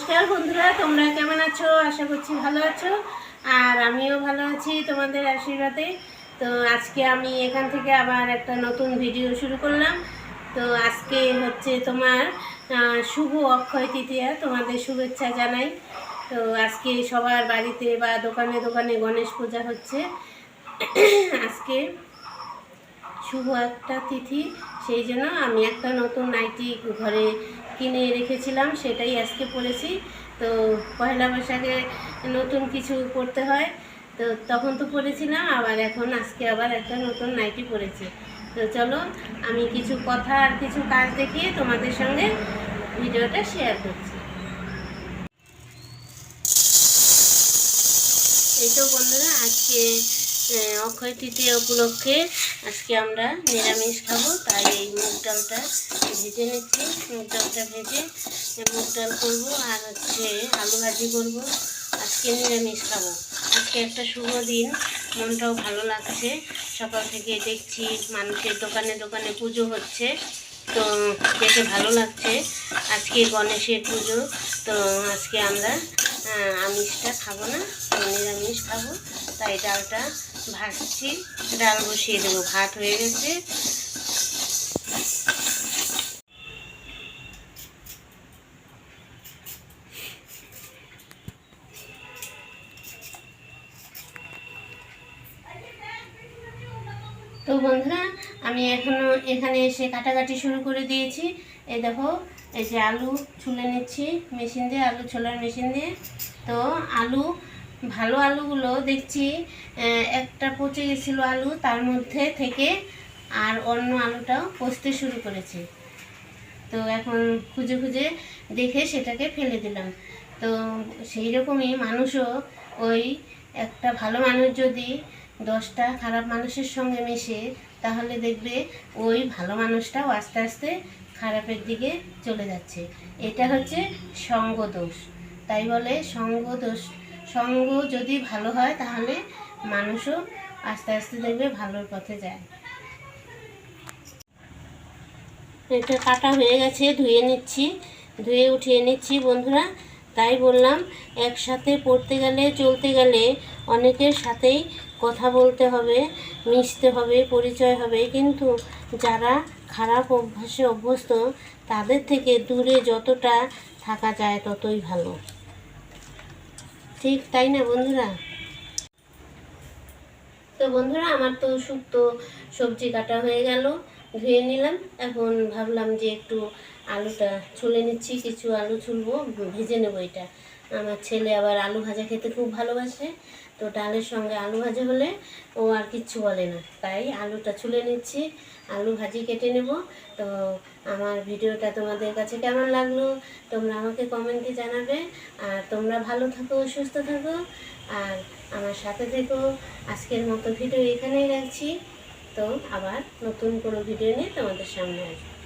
নমস্কার বন্ধুরা, তোমরা কেমন আছো? আশা করছি ভালো আছো। আর আমিও ভালো আছি তোমাদের আশীর্বাদে। তো আজকে আমি এখান থেকে আবার একটা নতুন ভিডিও শুরু করলাম। তো আজকে হচ্ছে তোমার শুভ অক্ষয় তৃতীয়া। তোমাদের শুভেচ্ছা জানাই। তো আজকে সবার বাড়িতে বা দোকানে দোকানে গণেশ পূজা হচ্ছে। আজকে শুভ একটা তিথি। সেই জন্য আমি একটা নতুন নাইটি ঘরে কিনে রেখেছিলাম, সেটাই আজকে পরেছি তো পয়লা বৈশাখে নতুন কিছু পরতে হয়। তো তখন তো পরেছিলাম আবার এখন আজকে আবার একটা নতুন নাইটি পরেছি তো চলো, আমি কিছু কথা আর কিছু কাজ দেখিয়ে তোমাদের সঙ্গে ভিডিওটা শেয়ার করছি। এই তো বন্ধুরা, আজকে অক্ষয় তৃতীয় উপলক্ষে আজকে আমরা নিরামিষ খাব, তাই এই মুগ ডালটা ভেজে নিচ্ছি। মুগ ডালটা ভেজে মুগ ডাল করব আর হচ্ছে আলু ভাজি করব। আজকে নিরামিষ খাব। আজকে একটা শুভ দিন, মনটাও ভালো লাগছে। সকাল থেকে দেখছি মানুষের দোকানে দোকানে পুজো হচ্ছে, তো দেখে ভালো লাগছে। আজকে গণেশের পুজো, তো আজকে আমরা আমিষটা খাব না, নিরামিষ খাব। তাই ডালটা ভাজছি, ডাল বসিয়ে দেবো, ভাত হয়ে গেছে। তো বন্ধুরা, আমি এখনও এখানে এসে কাটাকাটি শুরু করে দিয়েছি। এই দেখো এই যে আলু ছুলে নিচ্ছি, মেশিন দিয়ে, আলু ছোলার মেশিন দিয়ে। তো আলু, ভালো আলুগুলো দেখছি একটা পচে গেছিল আলু, তার মধ্যে থেকে আর অন্য আলুটাও পচতে শুরু করেছে। তো এখন খুঁজে খুঁজে দেখে সেটাকে ফেলে দিলাম। তো সেই রকমই মানুষও ওই একটা ভালো মানুষ যদি দশটা খারাপ মানুষের সঙ্গে মেশে, তাহলে দেখবে ওই ভালো মানুষটাও আস্তে আস্তে খারাপের দিকে চলে যাচ্ছে। এটা হচ্ছে সঙ্গ দোষ। তাই বলে সঙ্গ দোষ, সঙ্গ যদি ভালো হয় তাহলে মানুষও আস্তে আস্তে দেখবে ভালোর পথে যায়। এটা কাটা হয়ে গেছে, ধুয়ে নিচ্ছি, ধুয়ে উঠিয়ে নিচ্ছি বন্ধুরা। তাই বললাম, একসাথে পড়তে গেলে, চলতে গেলে অনেকের সাথেই কথা বলতে হবে, মিশতে হবে, পরিচয় হবে। কিন্তু যারা খারাপ অভ্যাসে অভ্যস্ত, তাদের থেকে দূরে যতটা থাকা যায় ততই ভালো। ঠিক তাই না বন্ধুরা? তো বন্ধুরা, আমার তো শুক্তো সবজি কাটা হয়ে গেল, ধুয়ে নিলাম। এখন ভাবলাম যে একটু আলুটা ছুলে নিচ্ছি, কিছু আলু ছুলবো, ভেজে নেব এটা। আমার ছেলে আবার আলু ভাজা খেতে খুব ভালোবাসে। তো ডালের সঙ্গে আলু ভাজা হলে ও আর কিচ্ছু বলে না। তাই আলুটা ছুলে নিচ্ছি, আলু ভাজি কেটে নেব। তো আমার ভিডিওটা তোমাদের কাছে কেমন লাগল? তোমরা আমাকে কমেন্টে জানাবে। আর তোমরা ভালো থাকো, সুস্থ থাকো। আর আমার সাথে থেকো। আজকের মতো ভিডিও এখানেই রাখছি। তো আবার নতুন কোনো ভিডিও নিয়ে তোমাদের সামনে আসব।